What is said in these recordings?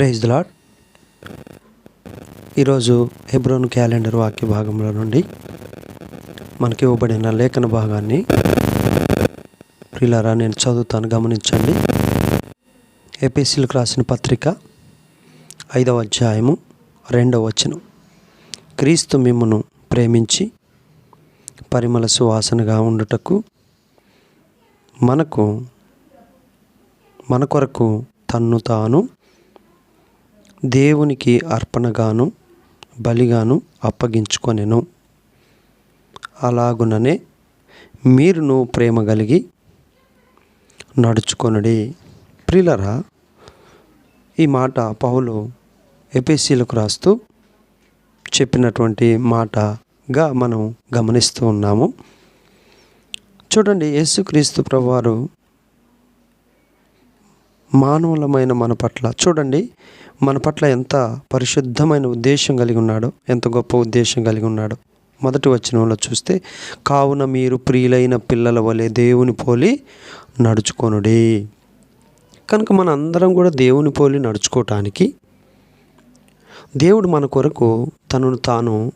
Praise lord ఈరోజు Hebron calendar వాక్య భాగంలో నుండి మనకి ఇవ్వబడిన లేఖన భాగాన్ని ప్రిలారా నేను చదువుతాను గమనించండి. ఏపీసీలకు రాసిన పత్రిక ఐదవ అధ్యాయము రెండవ వచనం. క్రీస్తు మిమ్మును ప్రేమించి పరిమళ సువాసనగా ఉండుటకు మనకు మన కొరకు తన్ను తాను దేవునికి అర్పణగాను బలిగాను అప్పగించుకొనెను. అలాగుననే మీరును ప్రేమ కలిగి నడుచుకొనుడి. ప్రిలరా ఈ మాట పౌలు ఎపిసీలకు రాస్తూ చెప్పినటువంటి మాటగా మనం గమనిస్తూ ఉన్నాము. చూడండి యేసుక్రీస్తు ప్రభువారు మానవులమైన మన పట్ల చూడండి మన పట్ల ఎంత పరిశుద్ధమైన ఉద్దేశం కలిగి ఉన్నాడో ఎంత గొప్ప ఉద్దేశం కలిగి ఉన్నాడో మొదటి వచనంలో చూస్తే కావున మీరు ప్రియులైన పిల్లల వలె దేవుని పోలి నడుచుకొనుడి. కనుక మన అందరం కూడా దేవుని పోలి నడుచుకోవటానికి దేవుడు మన కొరకు తనను తాను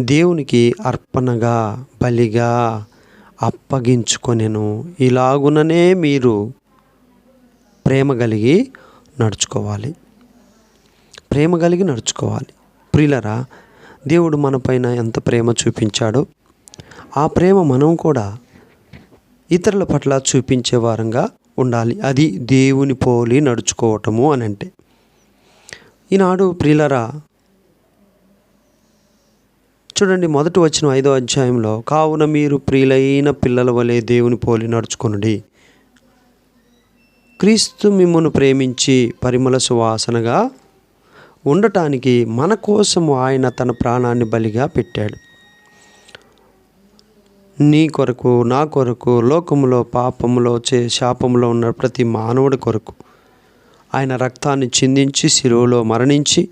దేవునికి అర్పణగా బలిగా అప్పగించుకొనెను. ఇలాగుననే మీరు ప్రేమ కలిగి నడుచుకోవాలి. ప్రేమ కలిగి నడుచుకోవాలి. ప్రియులరా దేవుడు మనపైన ఎంత ప్రేమ చూపించాడో ఆ ప్రేమ మనం కూడా ఇతరుల పట్ల చూపించే వారంగా ఉండాలి. అది దేవుని పోలి నడుచుకోవటము అని అంటే. ఈనాడు ప్రియులరా చూడండి మొదటి వచ్చిన ఐదో అధ్యాయంలో కావున మీరు ప్రియులైన పిల్లల వలె దేవుని పోలి నడుచుకునుడి. క్రీస్తు మిమ్మను ప్రేమించి పరిమళ సువాసనగా ఉండటానికి మన కోసము ఆయన తన ప్రాణాన్ని బలిగా పెట్టాడు. నీ కొరకు నా కొరకు లోకములో పాపములో చే శాపములో ఉన్న ప్రతి మానవుడి కొరకు ఆయన రక్తాన్ని చిందించి శిలువలో మరణించి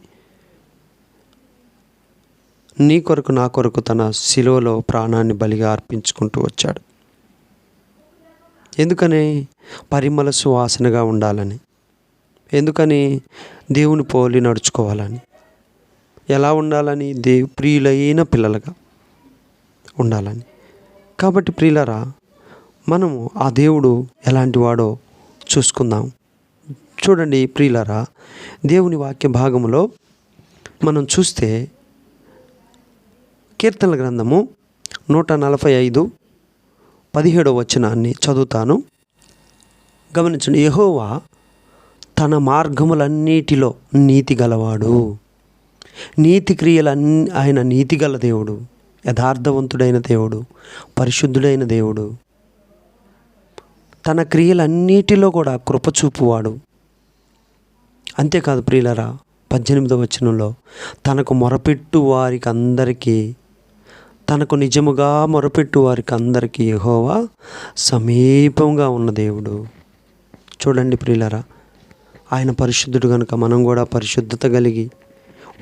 నీ కొరకు నా కొరకు తన శిలువలో ప్రాణాన్ని బలిగా అర్పించుకుంటూ వచ్చాడు. ఎందుకని? పరిమళ సువాసనగా ఉండాలని. ఎందుకని? దేవుని పోలి నడుచుకోవాలని. ఎలా ఉండాలని? దేవు ప్రియులైన పిల్లలుగా ఉండాలని. కాబట్టి ప్రియులరా మనము ఆ దేవుడు ఎలాంటి వాడో చూసుకుందాం. చూడండి ప్రియులరా దేవుని వాక్య భాగములో మనం చూస్తే కీర్తనల గ్రంథము నూట నలభై ఐదు పదిహేడవ వచనాన్ని చదువుతాను. గమనించండి యహోవా తన మార్గములన్నిటిలో నీతి గలవాడు. నీతి క్రియలన్నీ ఆయన నీతి గల దేవుడు. యథార్థవంతుడైన దేవుడు. పరిశుద్ధుడైన దేవుడు. తన క్రియలన్నిటిలో కూడా కృపచూపువాడు అంతేకాదు ప్రియులరా పద్దెనిమిదవ వచనంలో తనకు మొరపెట్టు వారికి అందరికీ తనకు నిజముగా మొరపెట్టు వారికి అందరికీ యహోవా సమీపంగా ఉన్న దేవుడు. చూడండి ప్రియులరా ఆయన పరిశుద్ధుడు కనుక మనం కూడా పరిశుద్ధత కలిగి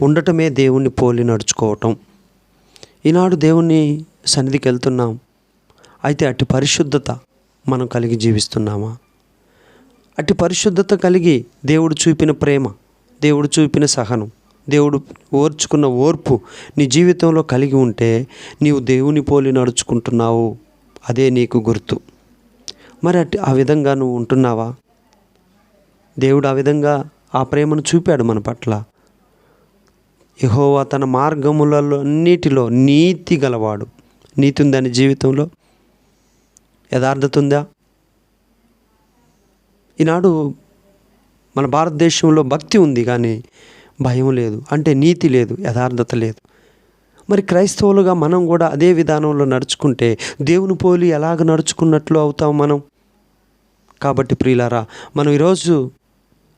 ఉండటమే దేవుణ్ణి పోలి నడుచుకోవటం. ఈనాడు దేవుణ్ణి సన్నిధికి వెళ్తున్నాం. అయితే అటు పరిశుద్ధత మనం కలిగి జీవిస్తున్నామా? అటు పరిశుద్ధత కలిగి దేవుడు చూపిన ప్రేమ దేవుడు చూపిన సహనం దేవుడు ఓర్చుకున్న ఓర్పు నీ జీవితంలో కలిగి ఉంటే నీవు దేవుని పోలి నడుచుకుంటున్నావు. అదే నీకు గుర్తు. మరి అటు ఆ విధంగా నువ్వు ఉంటున్నావా? దేవుడు ఆ విధంగా ఆ ప్రేమను చూపాడు మన పట్ల. యహోవా తన మార్గములలో అన్నిటిలో నీతి గలవాడు. నీతి ఉందని జీవితంలో? యథార్థత ఉందా? ఈనాడు మన భారతదేశంలో భక్తి ఉంది కానీ భయం లేదు. అంటే నీతి లేదు యథార్థత లేదు. మరి క్రైస్తవులుగా మనం కూడా అదే విధానంలో నడుచుకుంటే దేవుని పోలి ఎలాగ నడుచుకున్నట్లు అవుతాం మనం? కాబట్టి ప్రియులారా మనం ఈరోజు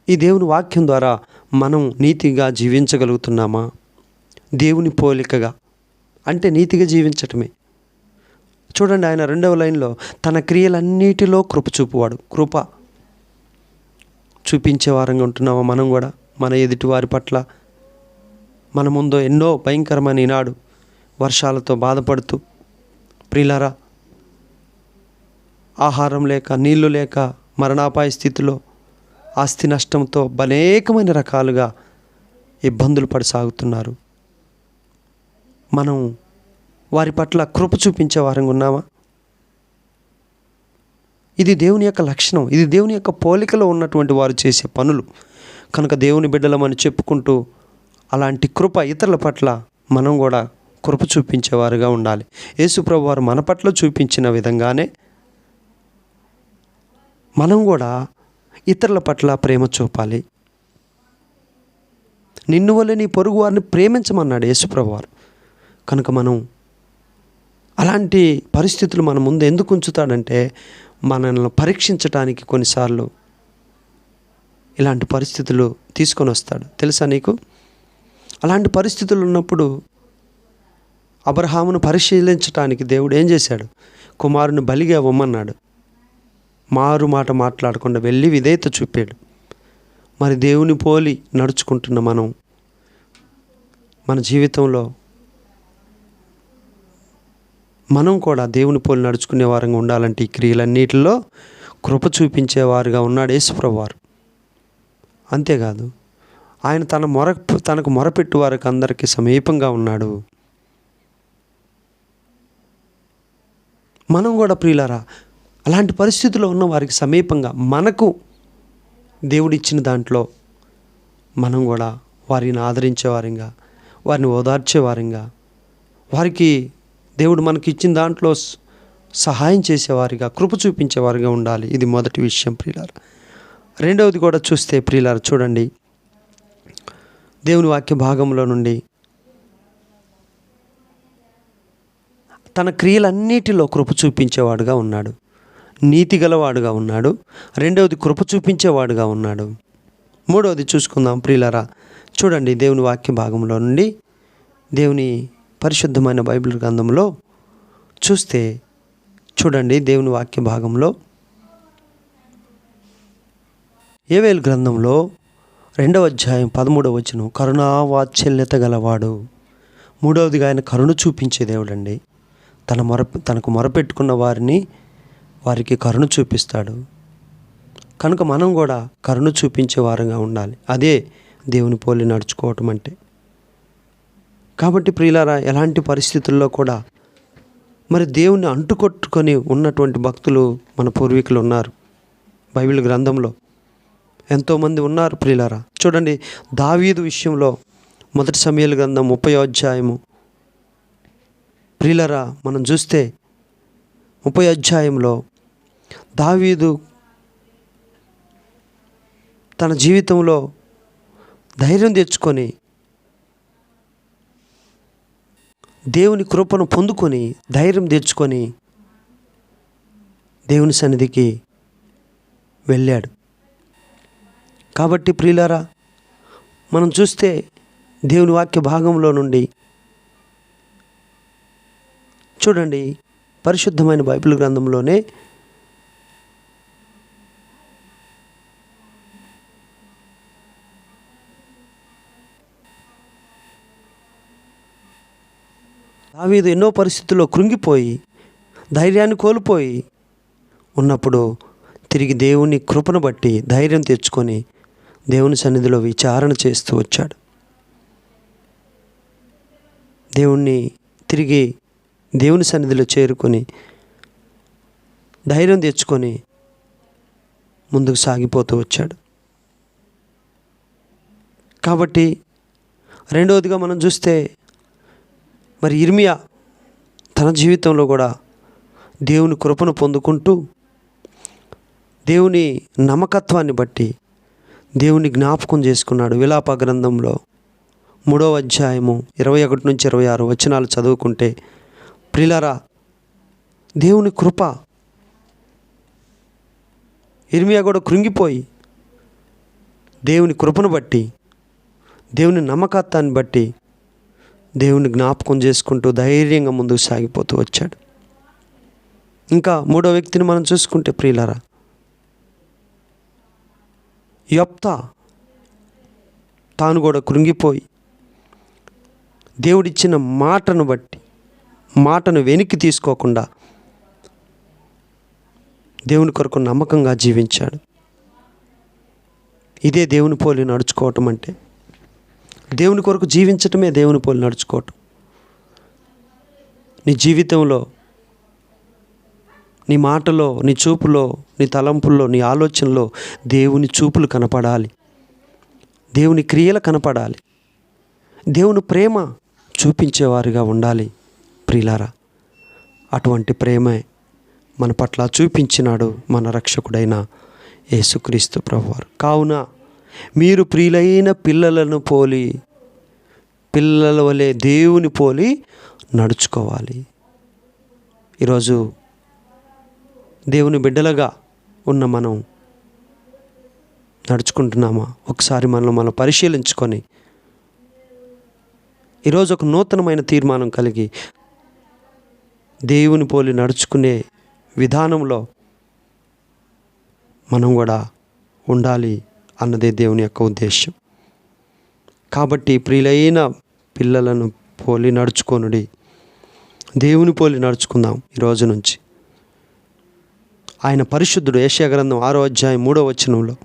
ఈ దేవుని వాక్యం ద్వారా మనం నీతిగా జీవించగలుగుతున్నామా? దేవుని పోలికగా. అంటే నీతిగా జీవించటమే. చూడండి ఆయన రెండవ లైన్లో తన క్రియలన్నిటిలో కృప చూపువాడు. కృప చూపించే వారంగా ఉంటున్నామా మనం కూడా? మన ఎదుటి వారి పట్ల. మన ముందు ఎన్నో భయంకరమైన ఈనాడు వర్షాలతో బాధపడుతూ ప్రిలరా ఆహారం లేక నీళ్ళు లేక మరణాపాయ స్థితిలో ఆస్తి నష్టంతో అనేకమైన రకాలుగా ఇబ్బందులు పడసాగుతున్నారు. మనం వారి పట్ల కృప చూపించే వారంగా ఉన్నామా? ఇది దేవుని యొక్క లక్షణం. ఇది దేవుని యొక్క పోలికలో ఉన్నటువంటి వారు చేసే పనులు. కనుక దేవుని బిడ్డలమని చెప్పుకుంటూ అలాంటి కృప ఇతరుల పట్ల మనం కూడా కృప చూపించేవారుగా ఉండాలి. యేసుప్రభు వారు మన పట్ల చూపించిన విధంగానే మనం కూడా ఇతరుల పట్ల ప్రేమ చూపాలి. నిన్ను వల్ల నీ పొరుగు వారిని ప్రేమించమన్నాడు యేసుప్రభువారు. కనుక మనం అలాంటి పరిస్థితులు మన ముందు ఎందుకు ఉంచుతాడంటే మనల్ని పరీక్షించడానికి కొన్నిసార్లు ఇలాంటి పరిస్థితులు తీసుకొని వస్తాడు. తెలుసా నీకు? అలాంటి పరిస్థితులు ఉన్నప్పుడు అబ్రహామును పరిశీలించడానికి దేవుడు ఏం చేశాడు? కుమారుని బలిగా ఇవ్వమన్నాడు. మారు మాట మాట్లాడకుండా వెళ్ళి విధేయత చూపాడు. మరి దేవుని పోలి నడుచుకుంటున్న మనం మన జీవితంలో మనం కూడా దేవుని పోలి నడుచుకునే వారంగా ఉండాలంటే ఈ క్రియలన్నిటిలో కృప చూపించేవారుగా ఉన్నాడు యేసుప్రభువారు అంతేకాదు ఆయన తన మొర తనకు మొరపెట్టు వారికి అందరికీ సమీపంగా ఉన్నాడు. మనం కూడా ప్రియులరా అలాంటి పరిస్థితుల్లో ఉన్న వారికి సమీపంగా మనకు దేవుడిచ్చిన దాంట్లో మనం కూడా వారిని ఆదరించేవారంగా వారిని ఓదార్చేవారంగా వారికి దేవుడు మనకి ఇచ్చిన దాంట్లో సహాయం చేసేవారిగా కృప చూపించేవారిగా ఉండాలి. ఇది మొదటి విషయం ప్రియులారు. రెండవది కూడా చూస్తే ప్రియులారు చూడండి. దేవుని వాక్య భాగంలో నుండి తన క్రియలన్నిటిలో కృప చూపించేవాడుగా ఉన్నాడు. నీతి గలవాడుగా ఉన్నాడు. రెండవది కృప చూపించేవాడుగా ఉన్నాడు. మూడవది చూసుకుందాం ప్రియులరా. చూడండి దేవుని వాక్య భాగంలో నుండి దేవుని పరిశుద్ధమైన బైబిల్ గ్రంథంలో చూస్తే చూడండి దేవుని వాక్య భాగంలో. ఏవేలు గ్రంథంలో రెండవ అధ్యాయం పదమూడవ వచనం కరుణా వాత్సల్యత గలవాడు. మూడవదిగా ఆయన కరుణ చూపించే దేవుడండి. తన మొర తనకు మొరపెట్టుకున్న వారిని వారికి కరుణ చూపిస్తాడు. కనుక మనం కూడా కరుణ చూపించే వారంగా ఉండాలి. అదే దేవుని పోలి నడుచుకోవటం అంటే. కాబట్టి ప్రియులారా ఎలాంటి పరిస్థితుల్లో కూడా మరి దేవుని అంటుకొట్టుకొని ఉన్నటువంటి భక్తులు మన పూర్వీకులు ఉన్నారు. బైబిల్ గ్రంథంలో ఎంతోమంది ఉన్నారు ప్రియులారా. చూడండి దావీదు విషయంలో మొదటి సమయాల గ్రంథం ముప్పై అధ్యాయము. ప్రియులరా మనం చూస్తే ముప్పై అధ్యాయంలో దావీదు తన జీవితంలో ధైర్యం తెచ్చుకొని దేవుని కృపను పొందుకొని ధైర్యం తెచ్చుకొని దేవుని సన్నిధికి వెళ్ళాడు. కాబట్టి ప్రియులారా మనం చూస్తే దేవుని వాక్య భాగంలో నుండి చూడండి పరిశుద్ధమైన బైబిల్ గ్రంథంలోనే దావీదు ఎన్నో పరిస్థితుల్లో కృంగిపోయి ధైర్యాన్ని కోల్పోయి ఉన్నప్పుడు తిరిగి దేవుని కృపను బట్టి ధైర్యం తెచ్చుకొని దేవుని సన్నిధిలో విచారణ చేస్తూ వచ్చాడు. దేవుణ్ణి తిరిగి దేవుని సన్నిధిలో చేరుకొని ధైర్యం తెచ్చుకొని ముందుకు సాగిపోతూ వచ్చాడు. కాబట్టి రెండవదిగా మనం చూస్తే మరి ఇర్మియా తన జీవితంలో కూడా దేవుని కృపను పొందుకుంటూ దేవుని నమ్మకత్వాన్ని బట్టి దేవుని జ్ఞాపకం చేసుకున్నాడు. విలాప గ్రంథంలో మూడవ అధ్యాయము ఇరవై ఒకటి నుంచి ఇరవై ఆరు వచనాలు చదువుకుంటే ప్రిలరా దేవుని కృప ఇర్మియా కూడా కృంగిపోయి దేవుని కృపను బట్టి దేవుని నమ్మకత్వాన్ని బట్టి దేవుని జ్ఞాపకం చేసుకుంటూ ధైర్యంగా ముందుకు సాగిపోతూ వచ్చాడు. ఇంకా మూడో వ్యక్తిని మనం చూసుకుంటే ప్రియులరా యొప్త తాను కూడా కృంగిపోయి దేవుడిచ్చిన మాటను బట్టి మాటను వెనక్కి తీసుకోకుండా దేవుని కొరకు నమ్మకంగా జీవించాడు. ఇదే దేవుని పోలి నడుచుకోవటం అంటే దేవుని కొరకు జీవించటమే దేవుని పోలి నడుచుకోవటం. నీ జీవితంలో నీ మాటలో నీ చూపులో నీ తలంపుల్లో నీ ఆలోచనలో దేవుని చూపులు కనపడాలి. దేవుని క్రియలు కనపడాలి. దేవుని ప్రేమ చూపించేవారుగా ఉండాలి. ప్రిలారా అటువంటి ప్రేమే మన పట్ల చూపించినాడు మన రక్షకుడైన యేసుక్రీస్తు ప్రభువారు. కావున మీరు ప్రియులైన పిల్లలను పోలి పిల్లల వలె దేవుని పోలి నడుచుకోవాలి. ఈరోజు దేవుని బిడ్డలుగా ఉన్న మనం నడుచుకుంటున్నామా? ఒకసారి మనల్ని మనం పరిశీలించుకొని ఈరోజు ఒక నూతనమైన తీర్మానం కలిగి దేవుని పోలి నడుచుకునే విధానంలో మనం కూడా ఉండాలి. అన్నదే దేవుని యొక్క ఉద్దేశం కాబట్టి ప్రియులైన పిల్లలను పోలి నడుచుకొనుడి. దేవుని పోలి నడుచుకుందాం ఈరోజు నుంచి. ఆయన పరిశుద్ధుడు ఏషియా గ్రంథం ఆరో అధ్యాయం మూడో వచనంలో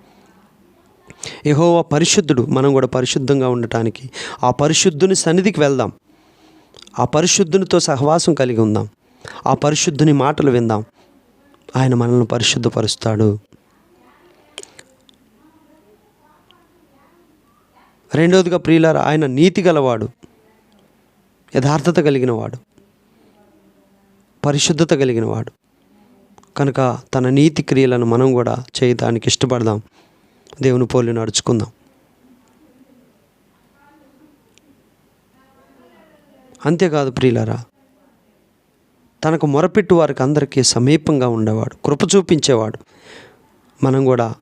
యహోవా పరిశుద్ధుడు మనం కూడా పరిశుద్ధంగా ఉండటానికి ఆ పరిశుద్ధుని సన్నిధికి వెళ్దాం. ఆ పరిశుద్ధునితో సహవాసం కలిగి ఉందాం. ఆ పరిశుద్ధుని మాటలు విందాం. ఆయన మనల్ని పరిశుద్ధపరుస్తాడు. రెండవదిగా ప్రియులార ఆయన నీతి గలవాడు యథార్థత కలిగినవాడు పరిశుద్ధత కలిగినవాడు. కనుక తన నీతి క్రియలను మనం కూడా చేయటానికి ఇష్టపడదాం. దేవుని పోలి నడుచుకుందాం. అంతేకాదు ప్రియులారా తనకు మొరపెట్టు వారికి అందరికీ సమీపంగా ఉండేవాడు కృప చూపించేవాడు. మనం కూడా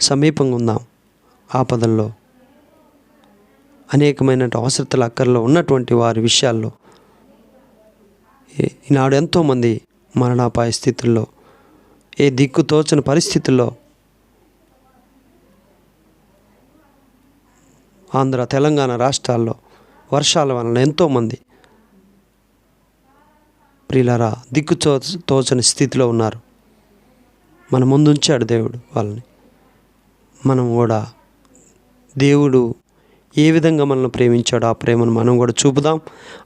సమీపంగా ఉందాం. ఆపదల్లో అనేకమైన అవసరతల అక్కర్లో ఉన్నటువంటి వారి విషయాల్లో ఈ- ఈనాడు ఎంతోమంది మరణాపాయ స్థితుల్లో ఏ దిక్కు తోచని పరిస్థితుల్లో ఆంధ్ర తెలంగాణ రాష్ట్రాల్లో వర్షాల వలన ఎంతోమంది ప్రియులరా దిక్కు తో తోచని స్థితిలో ఉన్నారు. మన ముందు ఉంచాడు దేవుడు వాళ్ళని. మనం కూడా దేవుడు ఏ విధంగా మనల్ని ప్రేమించాడో ఆ ప్రేమను మనం కూడా చూపుదాం.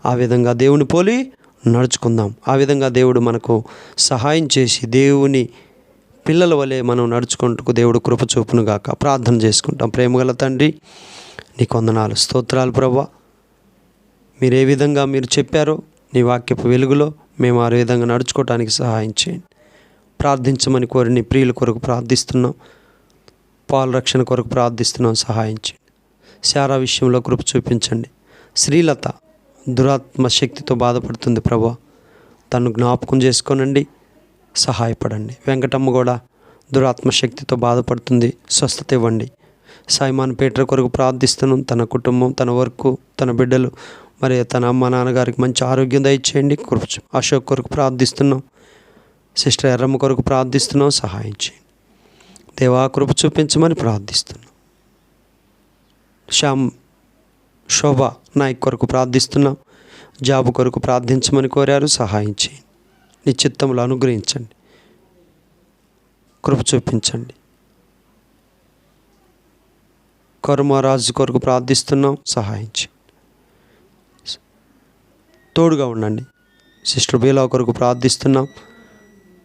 ఆ విధంగా దేవుని పోలి నడుచుకుందాం. ఆ విధంగా దేవుడు మనకు సహాయం చేసి దేవుని పిల్లల వలె మనం నడుచుకుంటూ దేవుడు కృప చూపును గాక ప్రార్థన చేసుకుంటాం. ప్రేమగల తండ్రి నీ కొందనాలు స్తోత్రాలు ప్రభా. మీరు ఏ విధంగా మీరు చెప్పారో నీ వాక్యపు వెలుగులో మేము ఆ విధంగా నడుచుకోవటానికి సహాయం చేయండి. ప్రార్థించమని కోరి నీ ప్రియుల కొరకు ప్రార్థిస్తున్నాం. పాల రక్షణ కొరకు ప్రార్థిస్తున్నాం. సహాయం చేయండి. శారా విషయంలో కృప చూపించండి. శ్రీలత దురాత్మ శక్తితో బాధపడుతుంది ప్రభా. తను జ్ఞాపకం చేసుకోనండి సహాయపడండి. వెంకటమ్మ కూడా దురాత్మ శక్తితో బాధపడుతుంది స్వస్థత ఇవ్వండి. సాయిమాన్ పేటర్ కొరకు ప్రార్థిస్తున్నాం తన కుటుంబం తన వర్క్ తన బిడ్డలు మరి తన అమ్మ నాన్నగారికి మంచి ఆరోగ్యం దయచేయండి కృప అశోక్ కొరకు ప్రార్థిస్తున్నాం సిస్టర్ ఎర్రమ్మ కొరకు ప్రార్థిస్తున్నాం సహాయం చేయండి. దేవా కృప చూపించమని ప్రార్థిస్తున్నాం. శ్యామ్ శోభ నాయక్ కొరకు ప్రార్థిస్తున్నాం. జాబు కొరకు ప్రార్థించమని కోరారు. సహాయం చేయండి. నీ అనుగ్రహించండి. కృప చూపించండి. కరుమరాజు కొరకు ప్రార్థిస్తున్నాం. సహాయం చేయండి. తోడుగా ఉండండి. సిస్టర్ బీలా కొరకు ప్రార్థిస్తున్నాం.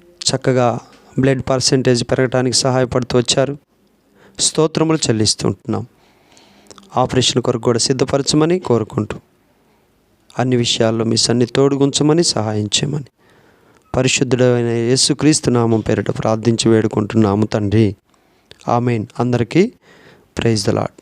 చక్కగా బ్లడ్ పర్సెంటేజ్ పెరగడానికి సహాయపడుతూ వచ్చారు. స్తోత్రములు చెల్లిస్తుంటున్నాం ఆపరేషన్ కొరకు కూడా సిద్ధపరచమని కోరుకుంటూ అన్ని విషయాల్లో మీ సన్ని తోడుగుంచమని సహాయం చేయమని. పరిశుద్ధుడైన యేసుక్రీస్తు నామం పేరిట ప్రార్థించి వేడుకుంటున్నాము తండ్రి. ఆమెన్. అందరికీ ప్రైజ్ ద లాడ్